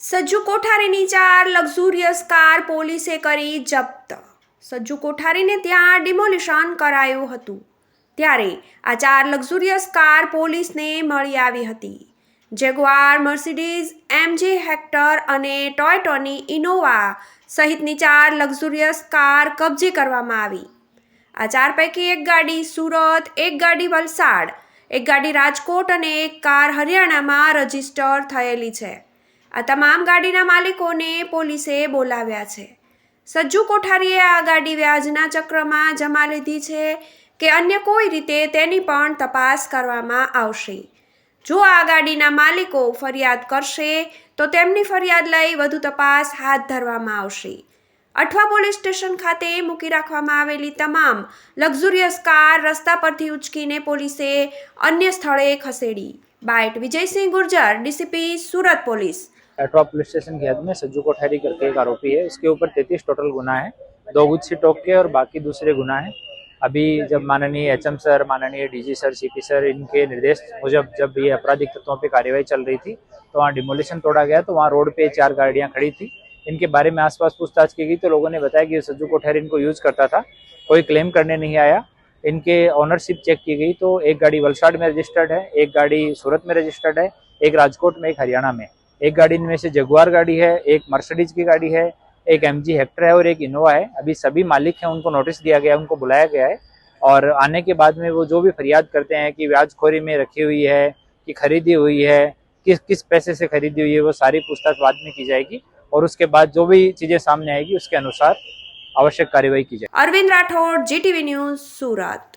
સજ્જુ કોઠારીની ચાર luxurious car પોલીસે કરી જપ્ત. સજ્જુ કોઠારીને ત્યાં ડિમોલિશન કરાયું હતું. ત્યારે આ ચાર લક્ઝુરિયસ કાર પોલીસને મળી આવી હતી. જેગવાર મર્સિડીઝ, એમજી, હેક્ટર અને ટોયટોની ઇનોવા સહિતની ચાર લક્ઝુરિયસ કાર કબજે કરવામાં આવી. આ ચાર પૈકી એક ગાડી સુરત, એક ગાડી વલસાડ, એક ગાડી રાજકોટ અને એક કાર હરિયાણામાં રજિસ્ટર થયેલી છે. આ તમામ ગાડીના માલિકોને પોલીસે બોલાવ્યા છે. સજ્જુ કોઠારીએ આ ગાડી વ્યાજના ચક્રમાં જમા લીધી છે કે અન્ય કોઈ રીતે તેની પણ તપાસ કરવામાં આવશે. જો આ ગાડીના માલિકો ફરિયાદ કરશે, તો તેમની ફરિયાદ લઈ વધુ તપાસ હાથ ધરવામાં આવશે. અઠવા પોલીસ સ્ટેશન ખાતે મૂકી રાખવામાં આવેલી તમામ લક્ઝુરિયસ કાર રસ્તા પરથી ઉચકીને પોલીસે અન્ય સ્થળે ખસેડી. Bite Vijaysinh Gurjar, DCP, Surat police. Etwa police station की हद में सज्जू कोठारी करके एक आरोपी है। इसके ऊपर तैतीस टोटल गुना है, दो गुच्छी टोक के और बाकी दूसरे गुना है। अभी जब माननीय एचएम सर, माननीय डीजी सर, सीपी सर, इनके निर्देश मुजब जब ये आपराधिक तत्वों पे कार्यवाही चल रही थी तो वहाँ डिमोलिशन तोड़ा गया तो वहाँ रोड पे चार गाड़ियाँ खड़ी थी। इनके बारे में आसपास पूछताछ की गई तो लोगों ने बताया कि सज्जू कोठारी इनको यूज़ करता था, कोई क्लेम करने नहीं आया। इनके ऑनरशिप चेक की गई तो एक गाड़ी वलसाड में रजिस्टर्ड है, एक गाड़ी सूरत में रजिस्टर्ड है, एक राजकोट में, एक हरियाणा में। एक गाड़ी इनमें से जगुआर गाड़ी है, एक मर्सिडीज की गाड़ी है, एक एम जी हेक्टर है और एक इनोवा है। अभी सभी मालिक हैं, उनको नोटिस दिया गया है, उनको बुलाया गया है। और आने के बाद में वो जो भी फरियाद करते हैं कि व्याजखोरी में रखी हुई है, कि खरीदी हुई है, किस किस पैसे से खरीदी हुई है, वो सारी पूछताछ बाद में की जाएगी। और उसके बाद जो भी चीज़ें सामने आएगी, उसके अनुसार आवश्यक कार्यवाही की जाए अरविंद राठौर जी टीवी न्यूज़ सूरत।